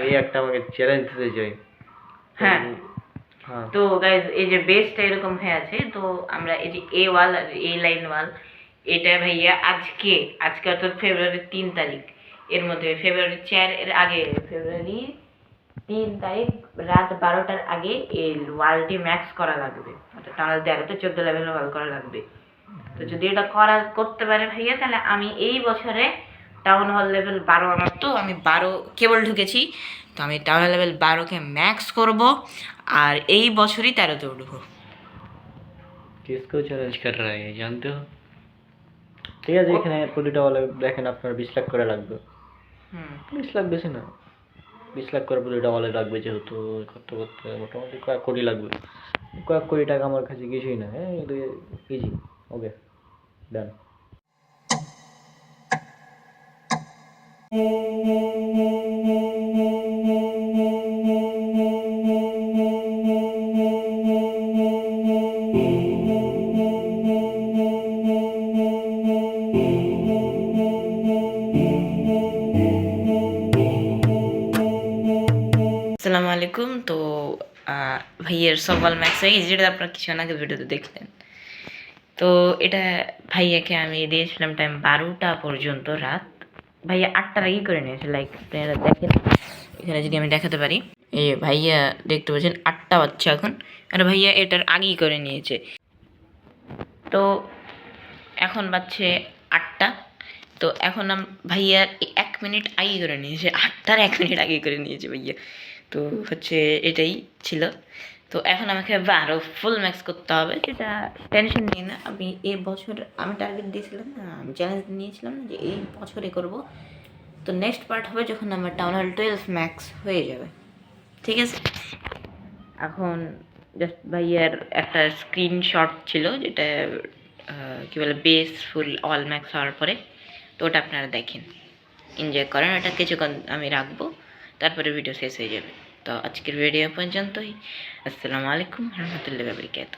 এই একটা আমাকে চ্যালেঞ্জ দিতে চাই। হ্যাঁ। হ্যাঁ। তো গাইজ এই যে বেসটা এরকম হয়ে আছে তো আমরা এই যে এ ওয়াল আর এ লাইন ওয়াল এটা ভাইয়া আজকে আজকে অর্থাৎ ফেব্রুয়ারির তিন তারিখ। এর মধ্যে ফেব্রুয়ারি চার এর আগে ফেব্রুয়ারি তিন তারিখ রাত বারোটার আগে এই ওয়ালটি ম্যাক্স করা লাগবে। অর্থাৎ টানাল তেরোতে চোদ্দ লেভেলের ওয়াল করা লাগবে। তো যদি এটা করা করতে পারে ভাইয়া তাহলে আমি এই বছরে টাউন হল লেভেল বারো আমার তো আমি বারো কেবল ঢুকেছি তো আমি টাউন হল লেভেল বারোকে ম্যাক্স করব আর এই বছরই তেরোতে উঠবো। কিসকো চ্যালেঞ্জ কর রা হ্যাঁ জানতে ঠিক আছে এখানে প্রতিটা হলে দেখেন আপনার বিশ লাখ করে লাগবে। বিশ লাখ বেশি না। বিশ লাখ করে প্রতিটা হলে লাগবে যেহেতু করতে করতে মোটামুটি কয়েক কোটি লাগবে। কয়েক কোটি টাকা আমার কাছে কিছুই না। হ্যাঁ ইজি ওকে ডান আসসালামু আলাইকুম। তো ভাইয়ের সবাল ম্যাক্স হয়ে গেছে, যেটা আপনারা কিছু আগে ভিডিওতে দেখলেন। তো, এটা ভাইয়াকে আমি দিয়েছিলাম টাইম বারোটা পর্যন্ত রাত। ভাইয়া আটটার আগেই করে নিয়েছে লাইক আপনারা দেখেন। এখানে যদি আমি দেখাতে পারি, এই ভাইয়া দেখতে পাচ্ছেন, আটটা বাচ্চা এখন। আর ভাইয়া এটার আগেই করে নিয়েছে। তো এখন বাচ্চে আটটা। তো এখন আম- ভাইয়া এক মিনিট আগে করে নিয়েছে। আটটার এক মিনিট আগে করে নিয়েছে ভাইয়া। তো হচ্ছে এটাই ছিল। তো এখন আমাকে আরও ফুল ম্যাক্স করতে হবে। সেটা টেনশন নিই না। আমি এই বছর আমি টার্গেট দিয়েছিলাম না, আমি চ্যালেঞ্জ নিয়েছিলাম যে এই বছরে করব। তো নেক্সট পার্ট হবে যখন আমার টাউন হল টুয়েলভ ম্যাক্স হয়ে যাবে। ঠিক আছে? এখন জাস্ট ভাইয়ার একটা স্ক্রিনশট ছিল যেটা কী বলে বেস ফুল অল ম্যাক্স হওয়ার পরে। তো ওটা আপনারা দেখেন। এনজয় করেন। ওটা কিছুক্ষণ আমি রাখব। তারপরে ভিডিও শেষ হয়ে যাবে। তো আজকের ভিডিও পর্যন্তই। আসসালামু আলাইকুম রহমতুল্লাহ বাবরিকাত